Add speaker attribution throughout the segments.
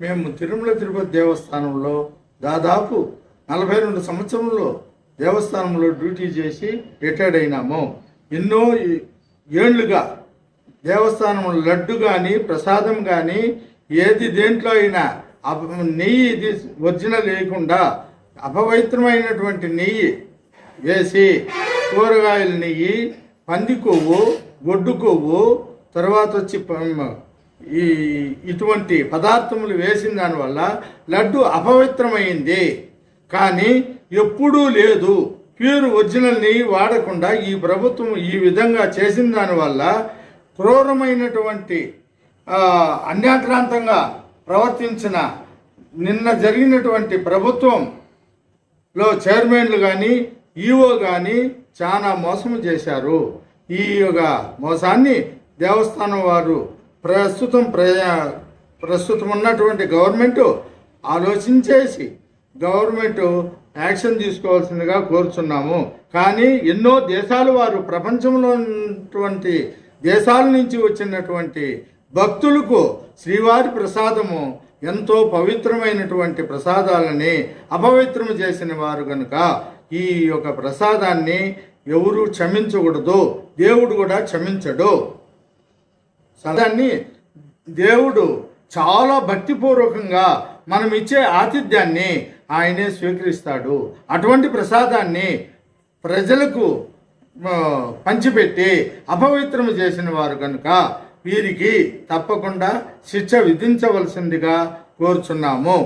Speaker 1: మేము తిరుమల తిరుపతి దేవస్థానంలో దాదాపు నలభై రెండు సంవత్సరంలో దేవస్థానంలో డ్యూటీ చేసి రిటైర్డ్ అయినాము. ఎన్నో ఏళ్ళుగా దేవస్థానం లడ్డు కానీ ప్రసాదం కానీ ఏది దేంట్లో అయినా అప- నెయ్యి ఇది ఒరిజినల్ లేకుండా అపవిత్రమైనటువంటి నెయ్యి వేసి కూరగాయల నెయ్యి పంది కొవ్వు గొడ్డు కొవ్వు తర్వాత వచ్చి ఈ ఇటువంటి పదార్థములు వేసిన దానివల్ల లడ్డు అపవిత్రమైంది. కానీ ఎప్పుడూ లేదు. ప్యూర్ ఒరిజినల్ నెయ్యి వాడకుండా ఈ ప్రభుత్వం ఈ విధంగా చేసిన దానివల్ల క్రూరమైనటువంటి అన్యాక్రాంతంగా ప్రవర్తించిన నిన్న జరిగినటువంటి ప్రభుత్వం లో చైర్మన్లు కానీ ఈఓ కానీ చాలా మోసం చేశారు. ఈ యొక్క మోసాన్ని దేవస్థానం వారు ప్రస్తుతం ప్రజా ప్రస్తుతం ఉన్నటువంటి గవర్నమెంటు ఆలోచించేసి గవర్నమెంట్ యాక్షన్ తీసుకోవాల్సిందిగా కోరుచున్నాము. కానీ ఎన్నో దేశాలు వారు ప్రపంచంలో ఉన్నటువంటి దేశాల నుంచి వచ్చినటువంటి భక్తులకు శ్రీవారి ప్రసాదము ఎంతో పవిత్రమైనటువంటి ప్రసాదాలని అపవిత్రము చేసిన వారు కనుక ఈ యొక్క ప్రసాదాన్ని ఎవరు క్షమించకూడదు. దేవుడు కూడా క్షమించడు. సదాన్ని దేవుడు చాలా భక్తిపూర్వకంగా మనం ఇచ్చే ఆతిథ్యాన్ని ఆయనే స్వీకరిస్తాడు. అటువంటి ప్రసాదాన్ని ప్రజలకు పంచిపెట్టి అపవిత్రము చేసిన వారు కనుక వీరికి తప్పకుండా శిక్ష విధించవలసిందిగా కోరుచున్నాము.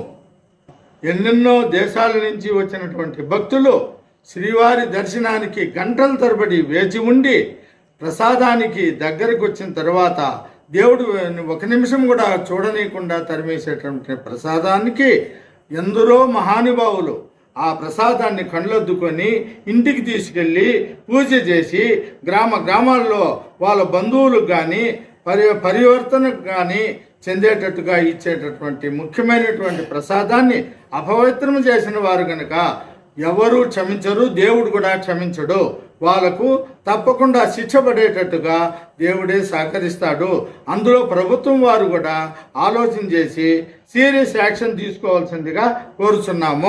Speaker 1: ఎన్నెన్నో దేశాల నుంచి వచ్చినటువంటి భక్తులు శ్రీవారి దర్శనానికి గంటల తరబడి వేచి ఉండి ప్రసాదానికి దగ్గరకు వచ్చిన తర్వాత దేవుడు ఒక నిమిషం కూడా చూడనీయకుండా తరిమేసేటువంటి ప్రసాదానికి ఎందరో మహానుభావులు ఆ ప్రసాదాన్ని కళ్ళొద్దుకొని ఇంటికి తీసుకెళ్ళి పూజ చేసి గ్రామ గ్రామాల్లో వాళ్ళ బంధువులకు కానీ పరి పరివర్తనకు కానీ చెందేటట్టుగా ఇచ్చేటటువంటి ముఖ్యమైనటువంటి ప్రసాదాన్ని అపవిత్రం చేసిన వారు కనుక ఎవరు క్షమించరు దేవుడు కూడా క్షమించడు. వాళ్ళకు తప్పకుండా శిక్ష పడేటట్టుగా దేవుడే సహకరిస్తాడు. అందులో ప్రభుత్వం వారు కూడా ఆలోచన చేసి సీరియస్ యాక్షన్ తీసుకోవాల్సిందిగా కోరుచున్నాము.